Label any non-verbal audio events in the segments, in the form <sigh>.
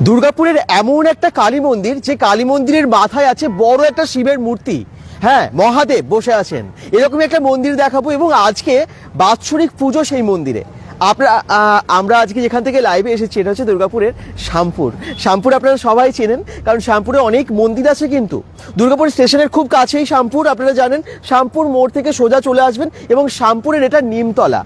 দুর্গাপুরের এমন একটা কালী মন্দির, যে কালী মন্দিরের মাথায় আছে বড় একটা শিবের মূর্তি। হ্যাঁ মহাদেব বসে আছেন। এরকম একটা মন্দির দেখাবো এবং আজকে বাৎসরিক পুজো সেই মন্দিরে। আপনারা আমরা আজকে যেখান থেকে লাইভে এসেছি, এটা হচ্ছে দুর্গাপুরের শ্যামপুর। শ্যামপুর আপনারা সবাই চেনেন, কারণ শ্যামপুরে অনেক মন্দির আছে কিন্তু। দুর্গাপুর স্টেশনের খুব কাছেই শ্যামপুর, আপনারা জানেন, শ্যামপুর মোড় থেকে সোজা চলে আসবেন এবং শ্যামপুরের এটা নিমতলা।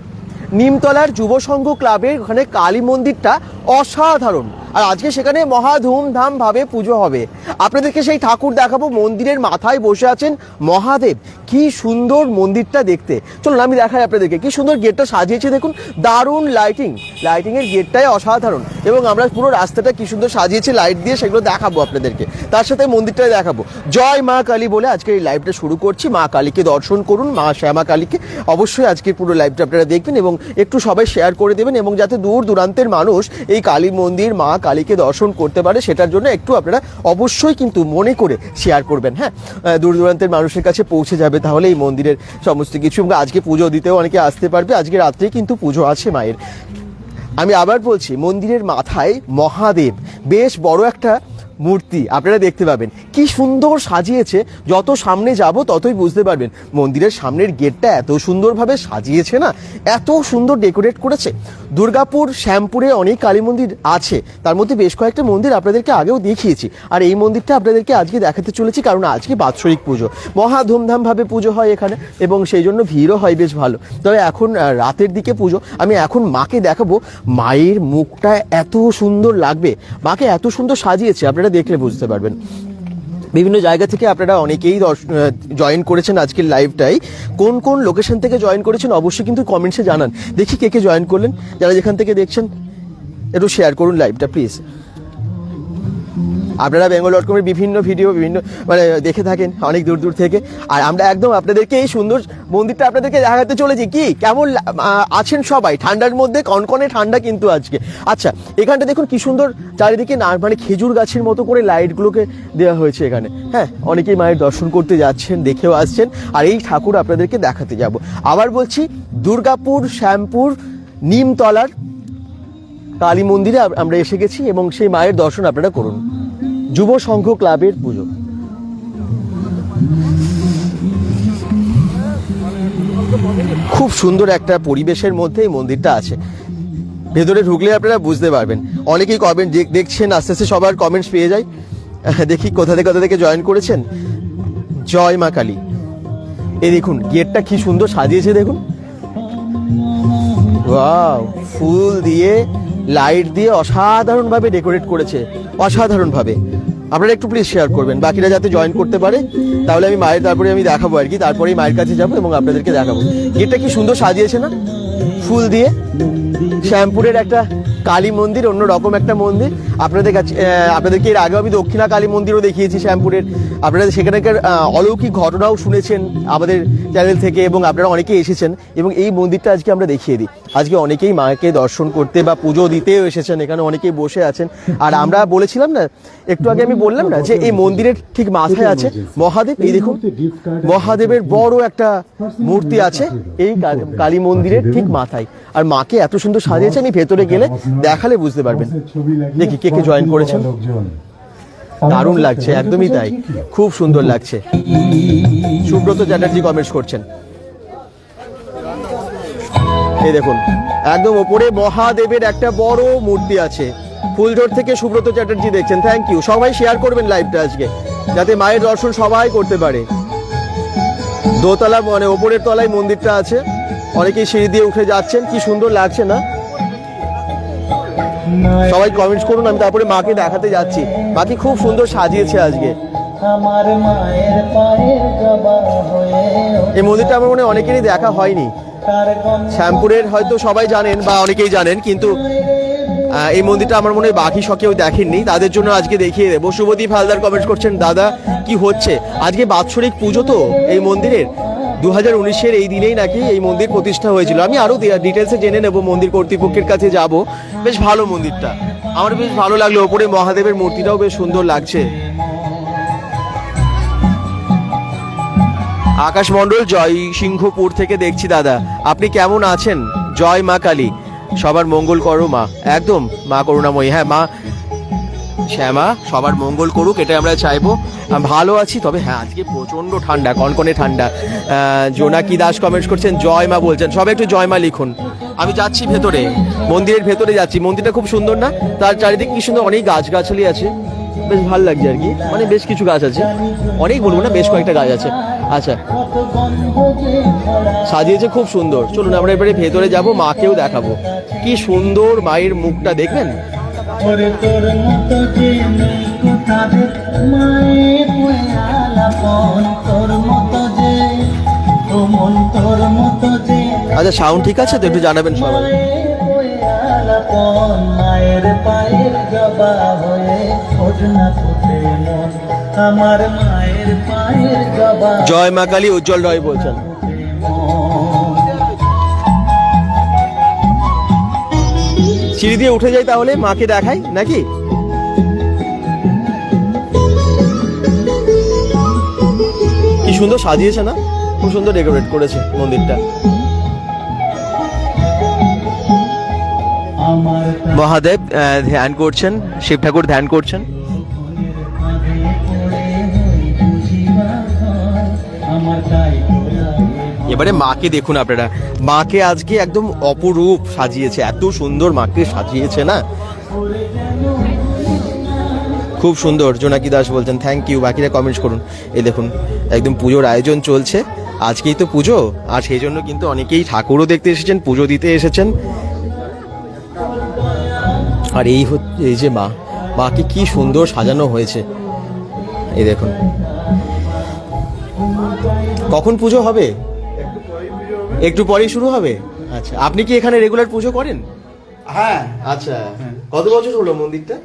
নিমতলার যুব সংঘ ক্লাবের ওখানে কালী মন্দিরটা অসাধারণ। আর আজকে সেখানে মহা ধুমধাম ভাবে পুজো হবে। আপনাদেরকে সেই ঠাকুর দেখাবো, মন্দিরের মাথায় বসে আছেন মহাদেব। কি সুন্দর মন্দিরটা দেখতে। চলুন, আমি দেখাই আপনাদেরকে। কি সুন্দর গেটটা সাজিয়েছে, দেখুন, দারুণ লাইটিং লাইটিং এর গেটটাই অসাধারণ। এবং আমরা পুরো রাস্তাটা কি সুন্দর সাজিয়েছি লাইট দিয়ে সেগুলো দেখাবো আপনাদেরকে। তার সাথে মন্দিরটাই দেখাবো। জয় মা কালী বলে আজকে এই লাইভটা শুরু করছি। মা কালীকে দর্শন করুন, মা শ্যামা কালীকে। অবশ্যই আজকের পুরো লাইভটা আপনারা দেখবেন এবং একটু সবাই শেয়ার করে দেবেন এবং যাতে দূর দূরান্তের মানুষ এই কালী মন্দির, মা কালীকে দর্শন করতে পারে, সেটার জন্য একটু আপনারা অবশ্যই কিন্তু মনে করে শেয়ার করবেন হ্যাঁ? দূর দূরান্তের মানুষের কাছে পৌঁছে যাবে তাহলে এই মন্দিরের সমস্ত কিছু আজকে পুজো দিতেও অনেকে আসতে পারবে, আজকে রাত্রে কিন্তু পুজো আছে মায়ের। আমি আবার বলছি, মন্দিরের মাথায় মহাদেব, বেশ বড় একটা মূর্তি, আপনারা দেখতে পাবেন। কি সুন্দর সাজিয়েছে, যত সামনে যাব ততই বুঝতে পারবেন। মন্দিরের সামনের গেটটা এত সুন্দরভাবে সাজিয়েছে না? এত সুন্দর ডেকোরেট করেছে। দুর্গাপুর, শ্যামপুরে অনেক কালী মন্দির আছে। তার মধ্যে বেশ কয়েকটা মন্দির আপনাদেরকে আগেও দেখিয়েছি। আর এই মন্দিরটা আপনাদেরকে আজকে দেখাতে চলেছি, কারণ আজকে বাৎসরিক পুজো। মহা ধুমধামভাবে পুজো হয় এখানে, এবং সেই জন্য ভিড়ও হয় বেশ ভালো। তবে এখন রাতের দিকে পুজো। আমি এখন মাকে দেখাবো, মায়ের মুখটা এত সুন্দর লাগবে। মাকে এত সুন্দর সাজিয়েছে। আপনারা দেখলে বুঝতে পারবেন। বিভিন্ন জায়গা থেকে আপনারা অনেকেই জয়েন করেছেন আজকের লাইভটাই কোন কোন লোকেশন থেকে জয়েন করেছেন অবশ্যই কিন্তু কমেন্টসে জানান। দেখি কে কে জয়েন করলেন। যারা যেখান থেকে দেখছেন, একটু শেয়ার করুন লাইভটা প্লিজ আপনারা বেঙ্গল ডট কমের বিভিন্ন ভিডিও বিভিন্ন মানে দেখে থাকেন অনেক দূর দূর থেকে। আর আমরা একদম আপনাদেরকে এই সুন্দর মন্দিরটা আপনাদেরকে দেখাতে চলেছি। কি? কেমন আছেন সবাই? ঠান্ডার মধ্যে, কনকনে ঠান্ডা কিন্তু আজকে। আচ্ছা এখানটা দেখুন কি সুন্দর চারিদিকে না মানে খেজুর গাছের মতো করে লাইটগুলোকে দেওয়া হয়েছে এখানে। হ্যাঁ অনেকেই মায়ের দর্শন করতে যাচ্ছেন, দেখেও আসছেন। আর এই ঠাকুর আপনাদেরকে দেখাতে যাব। আবার বলছি, দুর্গাপুর, শ্যামপুর, নিমতলার কালী মন্দিরে আমরা এসে গেছি এবং সেই মায়ের দর্শন আপনারা করুন। যুব সংঘ ক্লাবের পুজো। খুব সুন্দর একটা পরিবেশের মধ্যে এই মন্দিরটা আছে। ভেতরে ঢুকলে আপনারা বুঝতে পারবেন। অনেকেই কমেন্ট দেখছেন, আস্তে আস্তে সবার কমেন্টস পেয়ে যায়। <laughs> দেখি কোথা থেকে কোথা থেকে জয়েন করেছেন। জয় মা কালী। এই দেখুন, গেটটা কি সুন্দর সাজিয়েছে দেখুন। ওয়াও ফুল দিয়ে লাইট দিয়ে অসাধারণভাবে ডেকোরেট করেছে। অসাধারণভাবে। আপনারা একটু প্লিজ শেয়ার করবেন। বাকিরা যাতে জয়েন করতে পারে, তাহলে আমি মায়ের তারপরে আমি দেখাবো আর কি। তারপরেই মায়ের কাছে যাব এবং আপনাদেরকে দেখাবো। গেটটা কি সুন্দর সাজিয়েছে না? ফুল দিয়ে? শ্যামপুরের একটা কালী মন্দির অন্য রকম একটা মন্দির। আপনাদের কাছে আপনাদেরকে এর আগেও আমি দক্ষিণা কালী মন্দিরও দেখিয়েছি শ্যামপুরের। আপনারা সেখানকার অলৌকিক ঘটনাও শুনেছেন আমাদের চ্যানেল থেকে এবং আপনারা অনেকেই এসেছেন এবং এই মন্দিরটা আজকে আমরা দেখিয়ে দিই। আজকে অনেকেই মাকে দর্শন করতে বা পুজো দিতেও এসেছেন, এখানে অনেকেই বসে আছেন। আর আমরা বলেছিলাম না, একটু আগে আমি বললাম না যে এই মন্দিরের ঠিক মাথায় আছে মহাদেব। এই দেখুন, মহাদেবের বড় একটা মূর্তি আছে, এই কালী মন্দিরের ঠিক মাথায়। আর মাকে এত সুন্দর সাজিয়েছেন এই ভেতরে গেলে দেখালে বুঝতে পারবেন। দেখি কে কে জয়েন করেছেন দারুণ লাগছে একদমই তাই। খুব সুন্দর লাগছে। সুব্রত চ্যাটার্জি কমেন্টস করছেন। এই দেখুন একদম ওপরে মহাদেবের একটা বড় মূর্তি আছে। ফুলঝোর থেকে সুব্রত চ্যাটার্জি দেখছেন। থ্যাংক ইউ সবাই শেয়ার করবেন লাইভটা আজকে যাতে মায়ের দর্শন সবাই করতে পারে। দোতলা মানে ওপরের তলায় মন্দিরটা আছে। অনেকেই সিঁড়ি দিয়ে উঠে যাচ্ছেন কি সুন্দর লাগছে না? সবাই কমেন্টস করুন আমি তারপরে মাকে দেখাতে যাচ্ছি। মাকে খুব সুন্দর সাজিয়েছে আজকে। আমার মায়ের পায়ের জবা হয়ে এই মন্দিরটা আমার মনে হয় অনেকেরই দেখা হয়নি। শ্যামপুরের হয়তো সবাই জানেন বা অনেকেই জানেন কিন্তু এই মন্দিরটা আমার মনে হয় বাকি সকেও দেখেননি। তাদের জন্য আজকে দেখিয়ে দেবো। শুভদীপ হালদার কমেন্ট করছেন দাদা কি হচ্ছে? আজকে বাৎসরিক পুজো তো এই মন্দিরের। দু হাজার উনিশের এই দিনেই নাকি এই মন্দির প্রতিষ্ঠা হয়েছিল। আমি আরও ডিটেলসে জেনে নেব মন্দির কর্তৃপক্ষের কাছে যাব। বেশ ভালো মন্দিরটা। আমার বেশ ভালো লাগল। ওপরে মহাদেবের মূর্তিটাও বেশ সুন্দর লাগছে। আকাশ মণ্ডল জয় সিংহপুর থেকে দেখছি দাদা। আপনি কেমন আছেন? জয় মা কালী। সবার মঙ্গল করো মা। একদম মা করুণাময়ী। হ্যাঁ মা শ্যামা, সবার মঙ্গল করুক, এটাই আমরা চাইব। ভালো আছি, তবে হ্যাঁ আজকে প্রচণ্ড ঠান্ডা, কনকনে ঠান্ডা। জোনাকি দাস কমেন্টস করছেন, জয় মা বলছেন, সবাই একটু জয় মা লিখুন। আমি যাচ্ছি ভেতরে, মন্দিরের ভেতরে যাচ্ছি। মন্দিরটা খুব সুন্দর না? তার চারিদিকে কি সুন্দর, অনেক গাছগাছালি আছে। বেশ ভালো লাগছে আর কি মানে বেশ কিছু গাছ আছে। অনেক বলব না, বেশ কয়েকটা গাছ আছে। আচ্ছা। সাজিয়েছে খুব সুন্দর। চলুন, আমরা এবারে ভেতরে যাব, মাকেও দেখাবো। কি সুন্দর মায়ের মুখটা, দেখবেন? ওরে তোর মতো যে নেই মায়ের আলাপন তোর মতো যে ও মন তোর মতো যে। আচ্ছা সাউন্ড ঠিক আছে তো? একটু জানাবেন সবাই। মায়ের পায়ের জবা হয়ে ওঠ না ফুটে মন। আমার মায়ের পায়ের জবা। জয় মা কালী উজ্জ্বল রয় বলছেন। সিঁড়ি দিয়ে উঠে যাই তাহলে, মাকে দেখাই, নাকি? কি সুন্দর সাজিয়েছে না? খুব সুন্দর ডেকোরেট করেছে মন্দিরটা। মহাদেব ধ্যান করছেন, শিব ঠাকুর ধ্যান করছেন। এবারে মাকে দেখুন আপনারা। মাকে আজকে একদম অপরূপ সাজিয়েছে, এত সুন্দর মাকে সাজিয়েছে না? খুব সুন্দর, জোনাকি দাস বলছেন থ্যাংক ইউ বাকিরা কমেন্টস করুন। এই দেখুন, একদম পুজোর আয়োজন চলছে। আজকেই তো পুজো, আর সেই জন্য কিন্তু অনেকেই ঠাকুরও দেখতে এসেছেন, পুজো দিতে এসেছেন। আর এই হচ্ছে এই যে মা, মাকে কি সুন্দর সাজানো হয়েছে। এই দেখুন। কখন পুজো হবে? একটু পরেই শুরু হবে? আচ্ছা। আপনি কি এখানে রেগুলার পুজো করেন? হ্যাঁ। আচ্ছা। কত বছর হলো মন্দিরটা?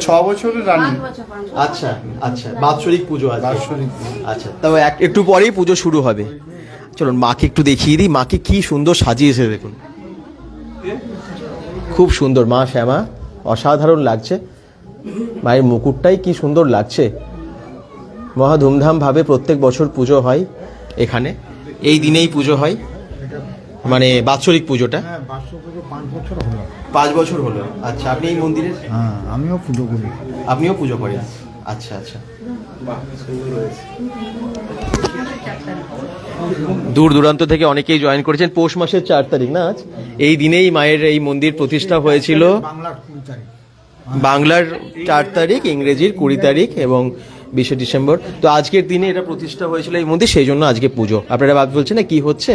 ছ বছরের রানিং। বছর পাঁচ আচ্ছা আচ্ছা। বাৎসরিক পুজো আছে। বাৎসরিক। আচ্ছা তবে একটু পরেই পুজো শুরু হবে। চলুন মাকে একটু দেখিয়ে দিই। মাকে কি সুন্দর সাজিয়েছে দেখুন। খুব সুন্দর মা শ্যামা। অসাধারণ লাগছে। মায়ের মুকুটটাই কি সুন্দর লাগছে। মহা ধুমধাম ভাবে প্রত্যেক বছর পুজো হয় এখানে। এই দিনেই পুজো হয়। মানে বাৎসরিক পুজোটা। হ্যাঁ পাঁচ বছর হলো। আচ্ছা আপনি এই মন্দিরের হ্যাঁ আমিও পুজো করি। আপনিও পুজো করেন? আচ্ছা আচ্ছা। দূর দূরান্ত থেকে অনেকেই জয়েন করেছেন। পৌষ মাসের চার তারিখ না আজ? এই দিনেই মায়ের এই মন্দির প্রতিষ্ঠা হয়েছিল। বাংলার চার তারিখ ইংরেজির কুড়ি তারিখ এবং বিশে ডিসেম্বর। তো আজকের দিনে এটা প্রতিষ্ঠা হয়েছিল এই মধ্যে সেই জন্য আজকে পুজো। আপনারা ভাব বলছেন না কি হচ্ছে?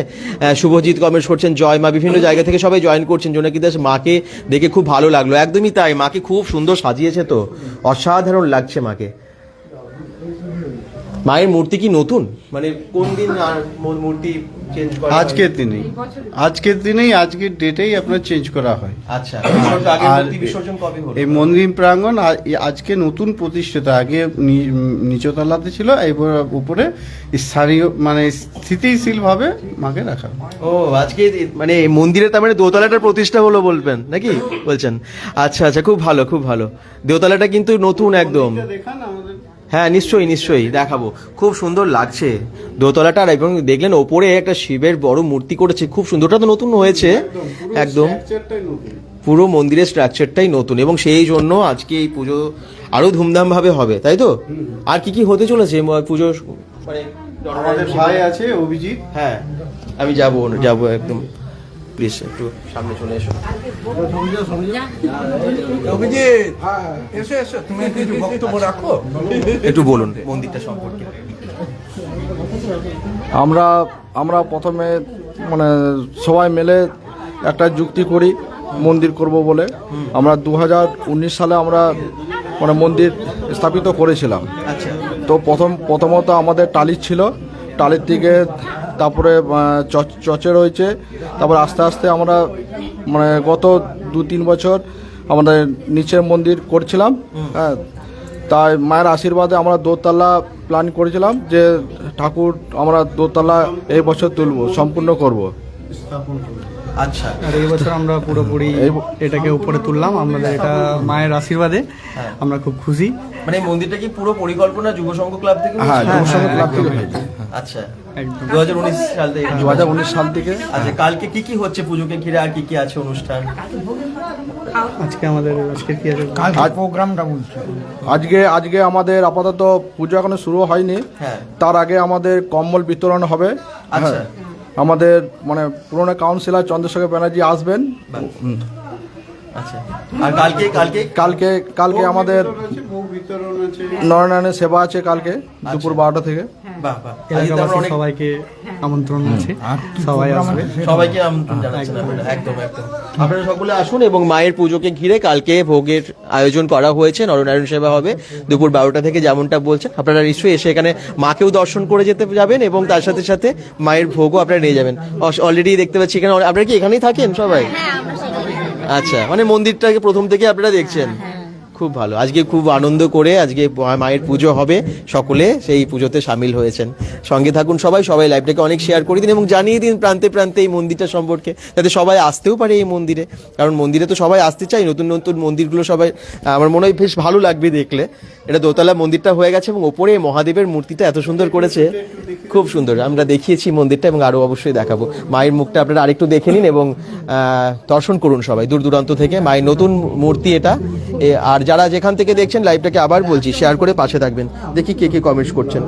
শুভজিৎ কমেন্টস করছেন, জয় মা, বিভিন্ন জায়গা থেকে সবাই জয়েন করছেন, জোনাকি দাস মাকে দেখে খুব ভালো লাগল। একদমই তাই, মাকে খুব সুন্দর সাজিয়েছে তো। অসাধারণ লাগছে মাকে। মায়ের মূর্তি কি নতুন? মানে কোন দিন আর মূর্তি চেঞ্জ করা? আজকের দিনেই। আজকের দিনেই আজকের ডেটেই আপনার চেঞ্জ করা হয়। আচ্ছা বিসর্জন- আগে আর মূর্তি বিসর্জন কবে হলো? এই মন্দির প্রাঙ্গণ আজকে নতুন প্রতিষ্ঠিত আগে নি- নিচতলাতে ছিল এবার উপরে স্থানীয় মানে স্থিতিশীল ভাবে মাকে রাখা হয়। ও আজকে মানে এই মন্দিরে তার মানে দোতলাটার প্রতিষ্ঠা হলো বলবেন নাকি? বলছেন। আচ্ছা আচ্ছা খুব ভালো খুব ভালো। দোতলাটা কিন্তু নতুন একদম। দেখান আমাদের হ্যাঁ নিশ্চয়ই নিশ্চয়ই দেখাবো। খুব সুন্দর লাগছে। দোতলাটার এবং দেখলেন ওপরে একটা শিবের বড় মূর্তি করেছে। খুব সুন্দর ওটা তো নতুন হয়েছে। একদম পুরো মন্দিরের স্ট্রাকচারটাই নতুন এবং সেই জন্য আজকে এই পুজো আরও ধুমধাম ভাবে হবে তাই তো? আর কি কি হতে চলেছে পুজো মানে ভাই আছে অভিজিৎ। হ্যাঁ আমি যাব যাব একদম। প্লিজ একটু সামনে চলে এসো। অভিজিৎ! এসো এসো। তুমি কিছু বক্তব্য রাখো। একটু বলুন মন্দিরটা সম্পর্কে। আমরা আমরা প্রথমে মানে সবাই মিলে একটা যুক্তি করি মন্দির করব বলে। আমরা দু হাজার উনিশ সালে আমরা মানে মন্দির স্থাপিত করেছিলাম। আচ্ছা। তো প্রথম প্রথমত আমাদের টালির ছিল। টালির থেকে তারপরে চচ- রয়েছে। তারপর আস্তে আস্তে আমরা মানে গত দু তিন বছর আমাদের নিচের মন্দির করছিলাম হ্যাঁ। তাই মায়ের আশীর্বাদে আমরা দোতলা প্ল্যান করেছিলাম যে ঠাকুর আমরা দোতলা এই বছর তুলব সম্পূর্ণ করব। আচ্ছা। আর এই বছর আমরা পুরোপুরি এই- এটাকে উপরে তুললাম আমাদের এটা মায়ের আশীর্বাদে আমরা খুব খুশি। মানে মন্দিরটা কি পুরো পরিকল্পনা যুব সংঘ ক্লাব থেকে হ্যাঁ? যুব সংঘ ক্লাব থেকে হয়েছে। আচ্ছা। দু হাজার উনিশ সাল থেকে দু হাজার উনিশ সাল থেকে? আচ্ছা কালকে কি কি হচ্ছে পুজোকে ঘিরে? আর কি কি আছে অনুষ্ঠান? আজকে আমাদের আজকে কি আছে? কালকে প্রোগ্রামটা বলছি। আজকে আজকে আমাদের আপাতত পুজো এখনও শুরু হয়নি। হ্যাঁ। তার আগে আমাদের কম্বল বিতরণ হবে। আচ্ছা। হ্যাঁ। আমাদের মানে পুরনো কাউন্সিলর চন্দ্রশেখর ব্যানার্জি আসবেন। আচ্ছা। আর কালকে কালকে? কালকে কালকে আমাদের নরনারায়ণের সেবা আছে কালকে দুপুর বারোটা থেকে। বাহ বাহ। এলাকাবাসী সবাইকে আমন্ত্রণ আছে। সবাই আসবে। সবাইকে আমন্ত্রণ জানাচ্ছেন আপনারা একদম। একদম আপনারা সকলে আসুন এবং মায়ের পুজোকে ঘিরে কালকে ভোগের আয়োজন করা হয়েছে নরনারায়ণ সেবা হবে দুপুর বারোটা থেকে যেমনটা বলছেন। আপনারা নিশ্চয়ই এসে এখানে মাকেও দর্শন করে যেতে যাবেন এবং তার সাথে সাথে মায়ের ভোগও আপনারা নিয়ে যাবেন। অলরেডি দেখতে পাচ্ছি এখানে আপনারা কি এখানেই থাকেন সবাই আচ্ছা মানে মন্দিরটাকে প্রথম থেকে আপনারা দেখছেন। খুব ভালো। আজকে খুব আনন্দ করে আজকে মায়ের পুজো হবে, সকলে সেই পুজোতে সামিল হয়েছেন। সঙ্গে থাকুন সবাই সবাই লাইভটাকে অনেক শেয়ার করে দিন এবং জানিয়ে দিন প্রান্তে প্রান্তে এই মন্দিরটা সম্পর্কে, যাতে সবাই আসতেও পারে এই মন্দিরে। কারণ মন্দিরে তো সবাই আসতে চাই নতুন নতুন মন্দিরগুলো সবাই, আমার মনে হয় বেশ ভালো লাগবে দেখলে। এটা দোতলা মন্দিরটা হয়ে গেছে এবং ওপরে মহাদেবের মূর্তিটা এত সুন্দর করেছে। খুব সুন্দর, আমরা দেখিয়েছি মন্দিরটা এবং আরও অবশ্যই দেখাবো। মায়ের মুখটা আপনারা আরেকটু দেখে নিন এবং দর্শন করুন সবাই। দূর দূরান্ত থেকে মায়ের নতুন মূর্তি এটা আর যারা যেখান থেকে দেখছেন লাইভটাকে আবার বলছি শেয়ার করে পাশে থাকবেন। দেখি কে কে কমেন্টস করছেন।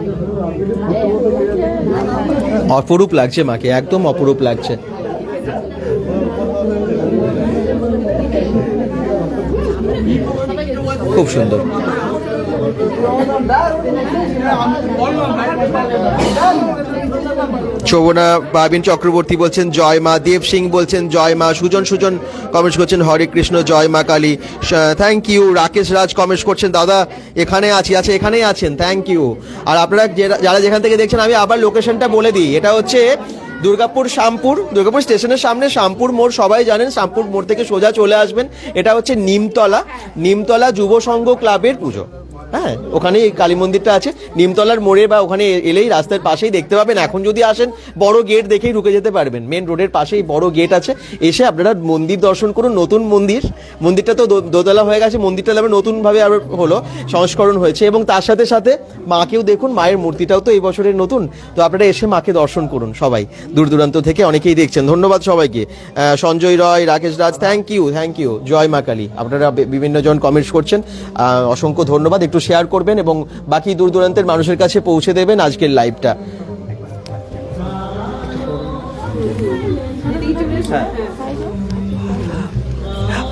অপরূপ লাগছে মাকে, একদম অপরূপ লাগছে। খুব সুন্দর। শোভনা বাবিন চক্রবর্তী বলছেন, জয় মা দেব সিং বলছেন, জয় মা সুজন সুজন কমেন্টস করছেন, হরে কৃষ্ণ, জয় মা Kali. Thank you Rakesh Raj comments করছেন, দাদা, এখানে আছি আচ্ছা এখানেই আছেন থ্যাংক ইউ আর আপনারা যারা যেখান থেকে দেখছেন, আমি আবার লোকেশনটা বলে দিই। এটা হচ্ছে দুর্গাপুর শ্যামপুর, দুর্গাপুর স্টেশনের সামনে শ্যামপুর মোড়, সবাই জানেন শ্যামপুর মোড় থেকে সোজা চলে আসবেন। এটা হচ্ছে নিমতলা নিমতলা যুব সংঘ ক্লাবের পুজো। হ্যাঁ ওখানে এই কালী মন্দিরটা আছে। নিমতলার মোড়ে বা ওখানে এলেই রাস্তার পাশেই দেখতে পাবেন। এখন যদি আসেন, বড় গেট দেখেই ঢুকে যেতে পারবেন। মেন রোডের পাশেই বড় গেট আছে। এসে আপনারা মন্দির দর্শন করুন, নতুন মন্দির। মন্দিরটা তো দোতলা হয়ে গেছে, মন্দিরটা আবার নতুনভাবে আবার হলো, সংস্করণ হয়েছে এবং তার সাথে সাথে মাকেও দেখুন, মায়ের মূর্তিটাও তো এই বছরের নতুন। তো আপনারা এসে মাকে দর্শন করুন সবাই। দূর দূরান্ত থেকে অনেকেই দেখছেন। ধন্যবাদ সবাইকে। Sanjay Roy, Rakesh Raj thank you thank you জয় মা কালী। আপনারা বিভিন্ন জন কমেন্টস করছেন। অসংখ্য ধন্যবাদ। একটু শেয়ার করবেন এবং বাকি দূর দূরান্তের মানুষের কাছে পৌঁছে দেবেন আজকের লাইভটা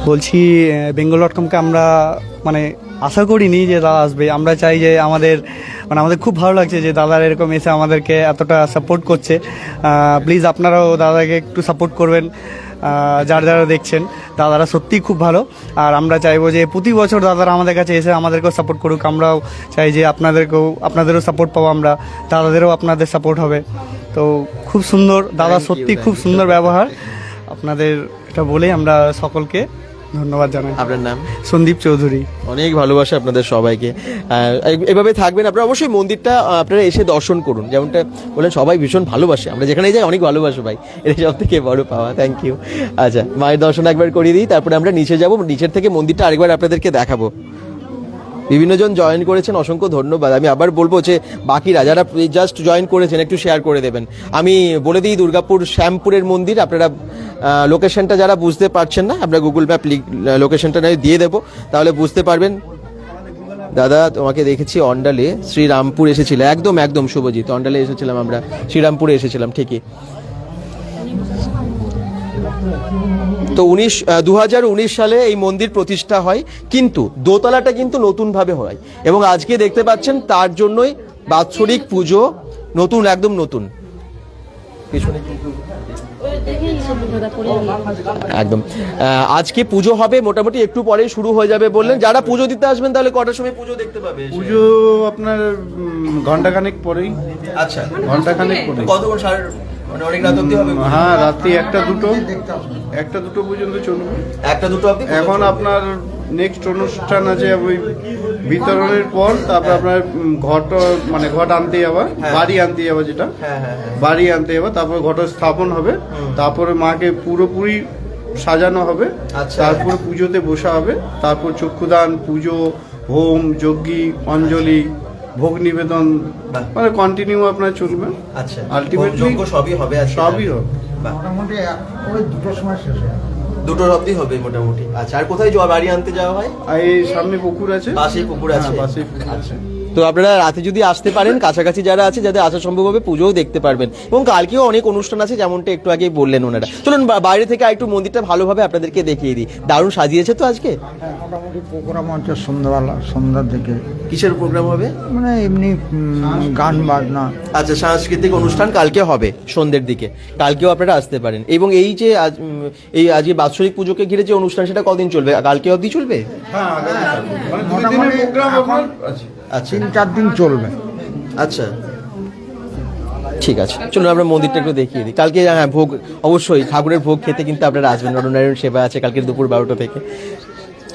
বলছি বেঙ্গল ডট কমকে আমরা মানে আশা করিনি যে দাদা আসবে। আমরা চাই যে আমাদের মানে আমাদের খুব ভালো লাগছে যে দাদার এরকম এসে আমাদেরকে এতটা সাপোর্ট করছে। প্লিজ আপনারাও দাদাকে একটু সাপোর্ট করবেন। যারা যারা দেখছেন, দাদারা সত্যিই খুব ভালো। আর আমরা চাইব যে প্রতি বছর দাদারা আমাদের কাছে এসে আমাদেরকেও সাপোর্ট করুক। আমরাও চাই যে আপনাদেরকেও, আপনাদেরও সাপোর্ট পাবো আমরা। দাদাদেরও আপনাদের সাপোর্ট হবে। তো খুব সুন্দর, দাদা সত্যি খুব সুন্দর ব্যবহার। আপনাদের এটা বলেই আমরা সকলকে ধন্যবাদ জানাই। আপনার নাম? সন্দীপ চৌধুরী। অনেক ভালোবাসা আপনাদের সবাইকে। এভাবে থাকবেন আপনারা অবশ্যই মন্দিরটা আপনারা এসে দর্শন করুন। যেমনটা বললেন সবাই ভীষণ ভালোবাসে। আমরা যেখানে যাই অনেক ভালোবাসো ভাই। এটা সব থেকে বড় পাওয়া থ্যাংক ইউ আচ্ছা মায়ের দর্শন একবার করিয়ে দিই তারপরে আমরা নিচে যাব। নিচের থেকে মন্দিরটা আরেকবার আপনাদেরকে দেখাবো। বিভিন্ন জন জয়েন করেছেন, অসংখ্য ধন্যবাদ। আমি আবার বলব যে বাকিরা যারা জাস্ট জয়েন করেছেন, একটু শেয়ার করে দেবেন। আমি বলে দিই, দুর্গাপুর শ্যামপুরের মন্দির, আপনারা লোকেশনটা যারা বুঝতে পারছেন না, আমরা গুগল ম্যাপ লোকেশনটা নয় দিয়ে দেবো। তাহলে বুঝতে পারবেন। দাদা, তোমাকে দেখেছি অন্ডালে শ্রীরামপুর এসেছিল। একদম একদম, শুভজিৎ, অন্ডালে এসেছিলাম আমরা। শ্রীরামপুরে এসেছিলাম, ঠিকই। তো উনিশ দু উনিশ সালে এই মন্দির প্রতিষ্ঠা হয় কিন্তু দোতলাটা কিন্তু নতুনভাবে হয় এবং আজকে দেখতে পাচ্ছেন তার জন্যই বাৎসরিক পুজো নতুন একদম নতুন। পিছনে কিন্তু একদম। আজকে পুজো হবে মোটামুটি একটু পরে শুরু হয়ে যাবে বললেন। যারা পুজো দিতে আসবেন তাহলে কটার সময় পুজো দেখতে পাবে পুজো আপনার ঘন্টাখানেক পরেই। আচ্ছা। ঘন্টাখানেক পরেই। কতক্ষণ মানে হ্যাঁ রাত্রি একটা দুটো। একটা দুটো পর্যন্ত চলবে। একটা দুটো এখন আপনার নেক্সট অনুষ্ঠান আছে ওই বিতরণের পর তারপর আপনার ঘট মানে ঘট আনতে যাওয়া বাড়ি আনতে যাওয়া যেটা। হ্যাঁ হ্যাঁ হ্যাঁ। বাড়ি আনতে যাওয়া তারপর ঘট স্থাপন হবে। তারপরে মাকে পুরোপুরি সাজানো হবে। আচ্ছা। তারপর পুজোতে বসা হবে। তারপর চক্ষুদান পুজো হোম যজ্ঞি অঞ্জলি। ভোগ নিবেদন মানে কন্টিনিউ আপনার চলবে। আচ্ছা আলটিমেটলি যোগ্য সবই হবে সবই হবে। মোটামুটি ওই দুটোর সময় শেষ হয় দুটোর অবধি হবে মোটামুটি। আচ্ছা আর কোথায় বাড়ি আনতে যাওয়া হয়? আর এই সামনে পুকুর আছে। পাশেই পুকুর আছে। পাশে পাশেই পুকুর আছে। তো আপনারা রাতে যদি আসতে পারেন কাছাকাছি যারা আছে যাদের আসা সম্ভব হবে পুজোও দেখতে পারবেন। এবং কালকেও অনেক অনুষ্ঠান আছে যেমনটা একটু আগে বললেন ওনারা। চলুন বাইরে থেকে একটু মন্দিরটা ভালোভাবে আপনাদেরকে দেখিয়ে দিই। দারুণ সাজিয়েছে তো আজকে? হ্যাঁ মোটামুটি প্রোগ্রাম হচ্ছে সন্ধ্যাবেলা সন্ধ্যার দিকে। কিসের প্রোগ্রাম হবে? মানে এমনি গান বাজনা। আচ্ছা সাংস্কৃতিক অনুষ্ঠান কালকে হবে সন্ধ্যের দিকে। কালকেও আপনারা আসতে পারেন। এবং এই যে আজ এই আজকে বাৎসরিক পুজোকে ঘিরে যে অনুষ্ঠান সেটা কদিন চলবে? কালকে অবধি চলবে? হ্যাঁ মানে মোটামুটি দিনের প্রোগ্রাম এখন আছে আচ্ছা। তিন চার দিন চলবে। আচ্ছা। ঠিক আছে। চলুন আমরা মন্দিরটা একটু দেখিয়ে দিই। কালকে হ্যাঁ ভোগ অবশ্যই ঠাকুরের ভোগ খেতে কিন্তু আপনারা আসবেন। নরনারায়ণ সেবা আছে কালকে দুপুর বারোটা থেকে।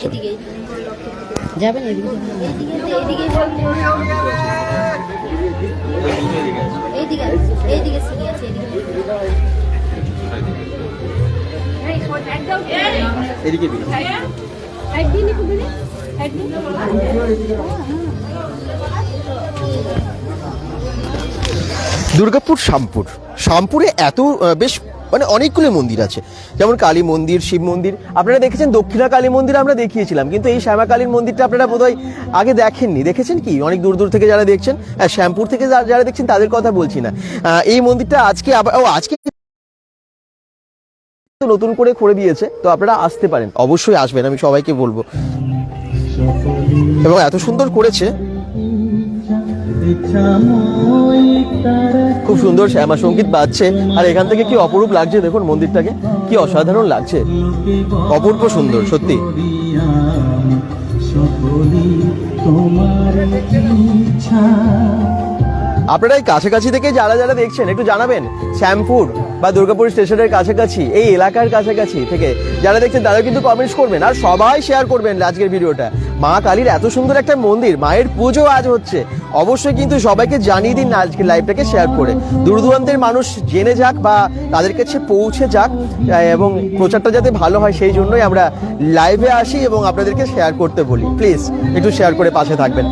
এদিকে? যাবেন এদিকে এদিকে। দুর্গাপুর শামপুর শামপুরে এত বেশ মানে অনেকগুলো মন্দির আছে। যেমন কালী মন্দির, শিব মন্দির। আপনারা দেখেছেন দক্ষিণা কালী মন্দির আমরা দেখিয়েছিলাম, কিন্তু এই শ্যামা কালীর মন্দিরটা আপনারা বোধহয় আগে দেখেননি। দেখেছেন কি? অনেক দূর দূর থেকে যারা দেখছেন হ্যাঁ শ্যামপুর থেকে যারা দেখছেন তাদের কথা বলছি না। এই মন্দিরটা আজকে আবার, ও, আজকে নতুন করে করে দিয়েছে, তো আপনারা আসতে পারেন। অবশ্যই আসবেন, আমি সবাইকে বলব। এবং এত সুন্দর করেছে। খুব সুন্দর শ্যামা সংগীত বাজছে। আর এখান থেকে কি অপরূপ লাগছে? দেখুন মন্দিরটাকে। কি অসাধারণ লাগছে। অপূর্ব সুন্দর, সত্যি। তোমার ইচ্ছা। আপনারা এই কাছাকাছি থেকে যারা যারা দেখছেন, একটু জানাবেন, শ্যামপুর বা দুর্গাপুর স্টেশনের কাছাকাছি, এই এলাকার কাছাকাছি থেকে যারা দেখছেন তারা কিন্তু কমেন্টস করবেন আর সবাই শেয়ার করবেন আজকের ভিডিওটা। মা কালীর এত সুন্দর একটা মন্দির, মায়ের পুজো আজ হচ্ছে। অবশ্যই কিন্তু সবাইকে জানিয়ে দিন না আজকের লাইভটাকে শেয়ার করে। দূর দূরান্তের মানুষ জেনে যাক বা তাদের কাছে পৌঁছে যাক এবং প্রচারটা যাতে ভালো হয়, সেই জন্যই আমরা লাইভে আসি এবং আপনাদেরকে শেয়ার করতে বলি। প্লিজ একটু শেয়ার করে পাশে থাকবেন।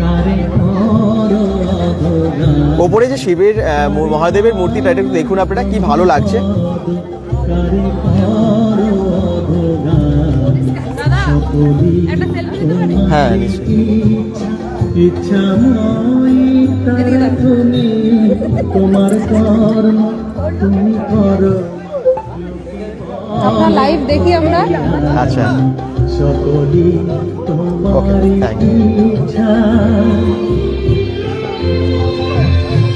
কারে ওপরে যে শিবের মহাদেবের মূর্তিটা এটা একটু দেখুন আপনারা কি ভালো লাগছে। হ্যাঁ নিশ্চয়ই। তুমি তোমার কর্ম তুমি করো। আপনার লাইভ দেখি আমরা। আচ্ছা। সকলি তোমার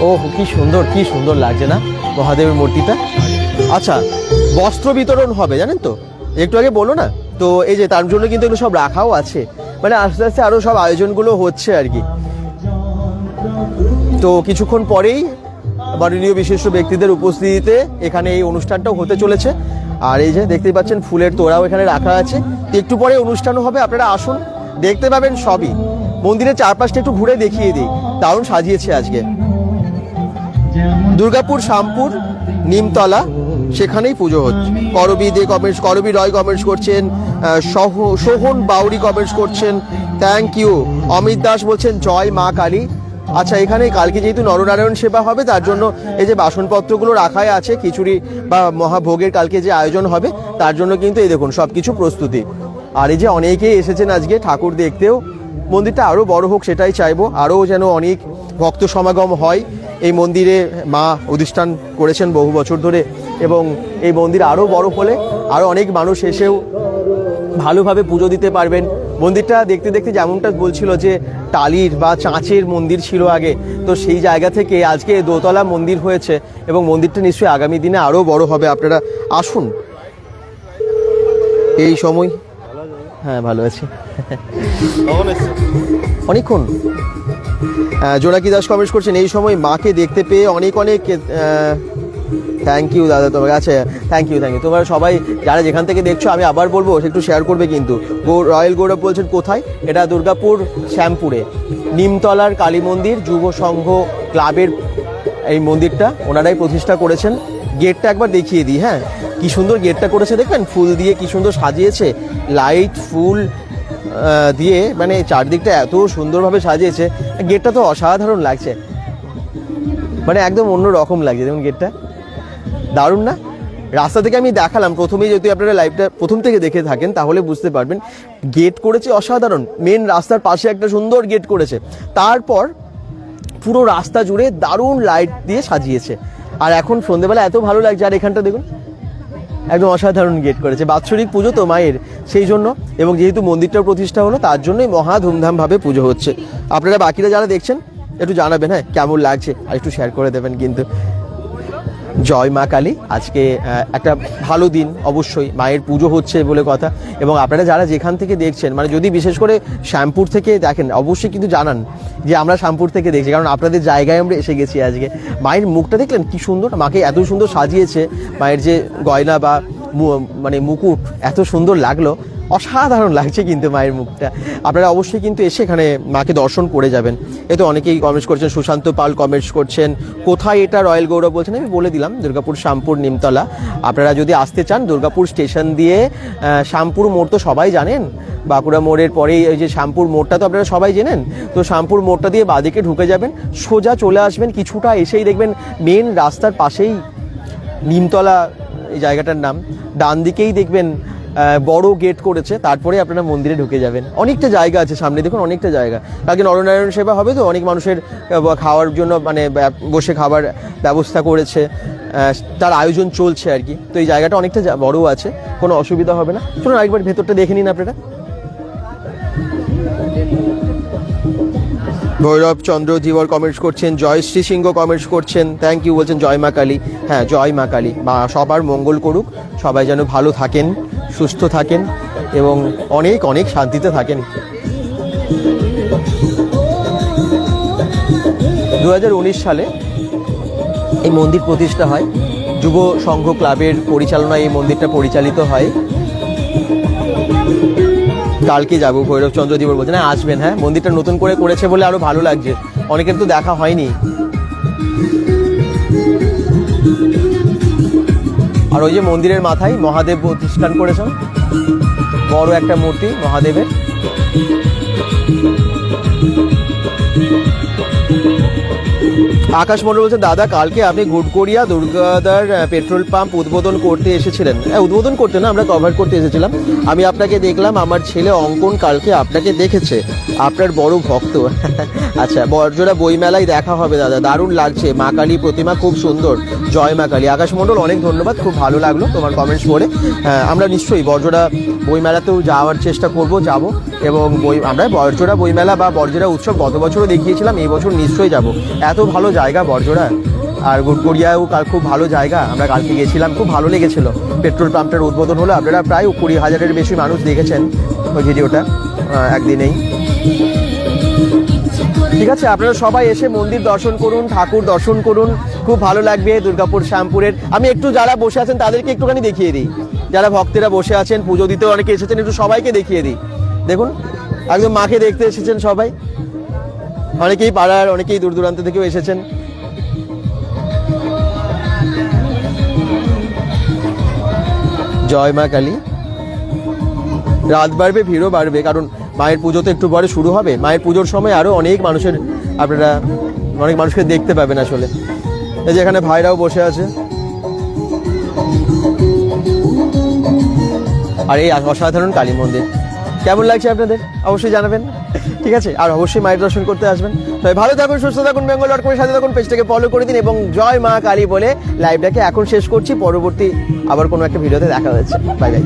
ও কি সুন্দর কি সুন্দর লাগছে না মহাদেবের মূর্তিটা? আচ্ছা বস্ত্র বিতরণ হবে জানেন তো? একটু আগে বলো না? তো এই যে তার জন্য কিন্তু এগুলো সব রাখাও আছে। মানে আস্তে আস্তে আরও সব আয়োজনগুলো হচ্ছে আর কি। তো কিছুক্ষণ পরেই মাননীয় বিশিষ্ট ব্যক্তিদের উপস্থিতিতে এখানে এই অনুষ্ঠানটাও হতে চলেছে। আর এই যে দেখতেই পাচ্ছেন, ফুলের তোড়াও এখানে রাখা আছে। একটু পরে অনুষ্ঠানও হবে, আপনারা আসুন, দেখতে পাবেন সবই। মন্দিরের চারপাশটা একটু ঘুরে দেখিয়ে দিই, দারুণ সাজিয়েছে আজকে। দুর্গাপুর শামপুর নিমতলা, সেখানেই পুজো হচ্ছে। করবি দে কমেন্টস করবি রয় কমেন্টস করছেন সহ, সোহন বাউরি কমেন্টস করছেন। থ্যাংক ইউ অমিত দাস বলছেন, জয় মা কালী। আচ্ছা এখানে কালকে যেহেতু নরনারায়ণ সেবা হবে, তার জন্য এই যে বাসনপত্রগুলো রাখাই আছে, খিচুড়ি বা মহাভোগের কালকে যে আয়োজন হবে, তার জন্য কিন্তু এই দেখুন সব কিছু প্রস্তুতি। আর এই যে অনেকেই এসেছেন আজকে ঠাকুর দেখতেও, মন্দিরটা আরও বড় হোক সেটাই চাইব আরও যেন অনেক ভক্ত সমাগম হয়। এই মন্দিরে মা অধিষ্ঠান করেছেন বহু বছর ধরে এবং এই মন্দির আরও বড় হলে আরও অনেক মানুষ এসেও ভালোভাবে পুজো দিতে পারবেন। মন্দিরটা দেখতে দেখতে যেমনটা বলছিল যে টালির বা চাঁচের মন্দির ছিল আগে, তো সেই জায়গা থেকে আজকে দোতলা মন্দির হয়েছে এবং মন্দিরটা নিশ্চয়ই আগামী দিনে আরও বড় হবে। আপনারা আসুন। এই সময়। হ্যাঁ ভালো আছি। অনেকক্ষণ। জোনাকি দাস কমেন্টস করছেন, এই সময় মাকে দেখতে পেয়ে অনেক অনেক থ্যাংক ইউ দাদা তোমাকে আচ্ছা থ্যাংক ইউ থ্যাংক ইউ তোমরা সবাই যারা যেখান থেকে দেখছ, আমি আবার বলব একটু শেয়ার করবে কিন্তু। রয়্যাল গৌরব বলছেন, কোথায়? এটা দুর্গাপুর, শ্যামপুরে। নিমতলার কালী মন্দির যুব সংঘ ক্লাবের এই মন্দিরটা, ওনারাই প্রতিষ্ঠা করেছেন। গেটটা একবার দেখিয়ে দিই হ্যাঁ? কি সুন্দর গেটটা করেছে, দেখবেন? ফুল দিয়ে কি সুন্দর সাজিয়েছে। লাইট ফুল দিয়ে মানে চারদিকটা এত সুন্দরভাবে সাজিয়েছে। গেটটা তো অসাধারণ লাগছে। মানে একদম অন্য রকম লাগছে যেমন গেটটা। দারুণ না? রাস্তা থেকে আমি দেখালাম, প্রথমেই যদি আপনারা লাইভটা প্রথম থেকে দেখে থাকেন, তাহলে বুঝতে পারবেন গেট করেছে অসাধারণ। মেন রাস্তার পাশে একটা সুন্দর গেট করেছে। তারপর পুরো রাস্তা জুড়ে দারুণ লাইট দিয়ে সাজিয়েছে। আর এখন সন্ধেবেলা এত ভালো লাগছে, আর এখানটা দেখুন, একদম অসাধারণ গেট করেছে। বাৎসরিক পুজো তো মায়ের, সেই জন্য। এবং যেহেতু মন্দিরটার প্রতিষ্ঠা হলো, তার জন্যই মহা ধুমধামভাবে পুজো হচ্ছে। আপনারা বাকিরা যারা দেখছেন, একটু জানাবেন হ্যাঁ কেমন লাগছে? আর একটু শেয়ার করে দেবেন কিন্তু। জয় মা কালী। আজকে একটা ভালো দিন, অবশ্যই। মায়ের পুজো হচ্ছে বলে কথা। এবং আপনারা যারা যেখান থেকে দেখছেন মানে যদি বিশেষ করে শ্যামপুর থেকে দেখেন, অবশ্যই কিন্তু জানান যে আমরা শ্যামপুর থেকে দেখছি। কারণ আপনাদের জায়গায় আমরা এসে গেছি আজকে। মায়ের মুখটা দেখলেন? কি সুন্দর। মাকে এত সুন্দর সাজিয়েছে। মায়ের যে গয়না বা মানে মুকুট, এত সুন্দর লাগল। অসাধারণ লাগছে কিন্তু মায়ের মুখটা। আপনারা অবশ্যই কিন্তু এসে এখানে মাকে দর্শন করে যাবেন। এ তো অনেকেই কমেন্টস করছেন, সুশান্ত পাল কমেন্টস করছেন, কোথায় এটা রয়্যাল গৌরব বলছেন? আমি বলে দিলাম, দুর্গাপুর শ্যামপুর নিমতলা। আপনারা যদি আসতে চান, দুর্গাপুর স্টেশন দিয়ে শ্যামপুর মোড় তো সবাই জানেন। বাঁকুড়া মোড়ের পরেই ওই যে শ্যামপুর মোড়টা তো আপনারা সবাই জানেন তো শ্যামপুর মোড়টা দিয়ে বাদিকে ঢুকে যাবেন, সোজা চলে আসবেন, কিছুটা এসেই দেখবেন মেন রাস্তার পাশেই নিমতলা, এই জায়গাটার নাম। ডান দিকেই দেখবেন বড় গেট করেছে, তারপরে আপনারা মন্দিরে ঢুকে যাবেন। অনেকটা জায়গা আছে সামনে, দেখুন অনেকটা জায়গা। কালকে নরনারায়ণ সেবা হবে তো, অনেক মানুষের খাওয়ার জন্য মানে বসে খাবার ব্যবস্থা করেছে। তার আয়োজন চলছে আর কি। তো এই জায়গাটা অনেকটা বড় আছে, কোনো অসুবিধা হবে না। চলুন আরেকবার ভেতরটা দেখে নিন আপনারা। ভৈরব চন্দ্র ধীবর কমেন্টস করছেন জয়শ্রী সিংহ কমেন্টস করছেন। থ্যাংক ইউ বলছেন, জয় মা কালী। হ্যাঁ জয় মা কালী। মা সবার মঙ্গল করুক, সবাই যেন ভালো থাকেন। সুস্থ থাকেন এবং অনেক অনেক শান্তিতে থাকেন। দু হাজার উনিশ সালে এই মন্দির প্রতিষ্ঠা হয়। যুব সংঘ ক্লাবের পরিচালনায় এই মন্দিরটা পরিচালিত হয়। কালকে যাব, ভৈরবচন্দ্র দিবর বলছেন হ্যাঁ আসবেন হ্যাঁ? মন্দিরটা নতুন করে করেছে বলে আরও ভালো লাগছে। অনেকের তো দেখা হয়নি। আর ওই যে মন্দিরের মাথায় মহাদেব প্রতিষ্ঠান করেছেন। বড় একটা মূর্তি মহাদেবের। আকাশ মন্ডল বলছে দাদা কালকে আপনি ঘুটকড়িয়া দুর্গাদার পেট্রোল পাম্প উদ্বোধন করতে এসেছিলেন। হ্যাঁ উদ্বোধন করতে না আমরা কভার করতে এসেছিলাম। আমি আপনাকে দেখলাম আমার ছেলে অঙ্কন কালকে আপনাকে দেখেছে। আপনার বড় ভক্ত। <laughs> আচ্ছা বর্জরা বইমেলায় দেখা হবে দাদা। দারুণ লাগছে। মা কালী প্রতিমা খুব সুন্দর। জয় মা কালী। আকাশ মন্ডল অনেক ধন্যবাদ। খুব ভালো লাগল তোমার কমেন্টস পড়ে। হ্যাঁ, আমরা নিশ্চয়ই বর্জরা বইমেলাতেও যাওয়ার চেষ্টা করব যাব। এবং বই, আমরা বর্জরা বইমেলা বা বর্জরা উৎসব গত বছরও দেখিয়েছিলাম, এই বছর নিশ্চয়ই যাব। এত ভালো জায়গা বর্জরা আর গুড়গুড়িয়াও কাল খুব ভালো জায়গা। আমরা কালকে গেছিলাম, খুব ভালো লেগেছিল। পেট্রোল পাম্পটার উদ্বোধন হলো, আপনারা প্রায় কুড়ি হাজারের বেশি মানুষ দেখেছেন ওই ভিডিওটা একদিনেই। ঠিক আছে, আপনারা সবাই এসে মন্দির দর্শন করুন, ঠাকুর দর্শন করুন। খুব ভালো লাগবে দুর্গাপুর, শ্যামপুরের। আমি একটু যারা বসে আছেন, তাদেরকে একটুখানি দেখিয়ে দিই। যারা ভক্তেরা বসে আছেন, পুজো দিতে অনেকে এসেছেন, একটু সবাইকে দেখিয়ে দিই। দেখুন একদম মাকে দেখতে এসেছেন সবাই। অনেকেই পাড়ার, অনেকেই দূর দূরান্ত থেকেও এসেছেন। জয় মা কালী। রাত বাড়বে, ভিড়ও বাড়বে, কারণ মায়ের পুজো তো একটু পরে শুরু হবে। মায়ের পুজোর সময় আরও অনেক মানুষের আপনারা, অনেক মানুষকে দেখতে পাবেন আসলে। এই যে এখানে ভাইরাও বসে আছে। আর এই অসাধারণ কালী মন্দির। কেমন লাগছে আপনাদের? অবশ্যই জানাবেন। ঠিক আছে? আর অবশ্যই মায়ের দর্শন করতে আসবেন। তবে ভালো থাকুন, সুস্থ থাকুন বেঙ্গল ডট করে সাথে থাকুন, পেজটাকে ফলো করে দিন এবং জয় মা কালী বলে লাইভটাকে এখন শেষ করছি। পরবর্তী আবার কোনো একটা ভিডিওতে দেখা হয়েছে বাই বাই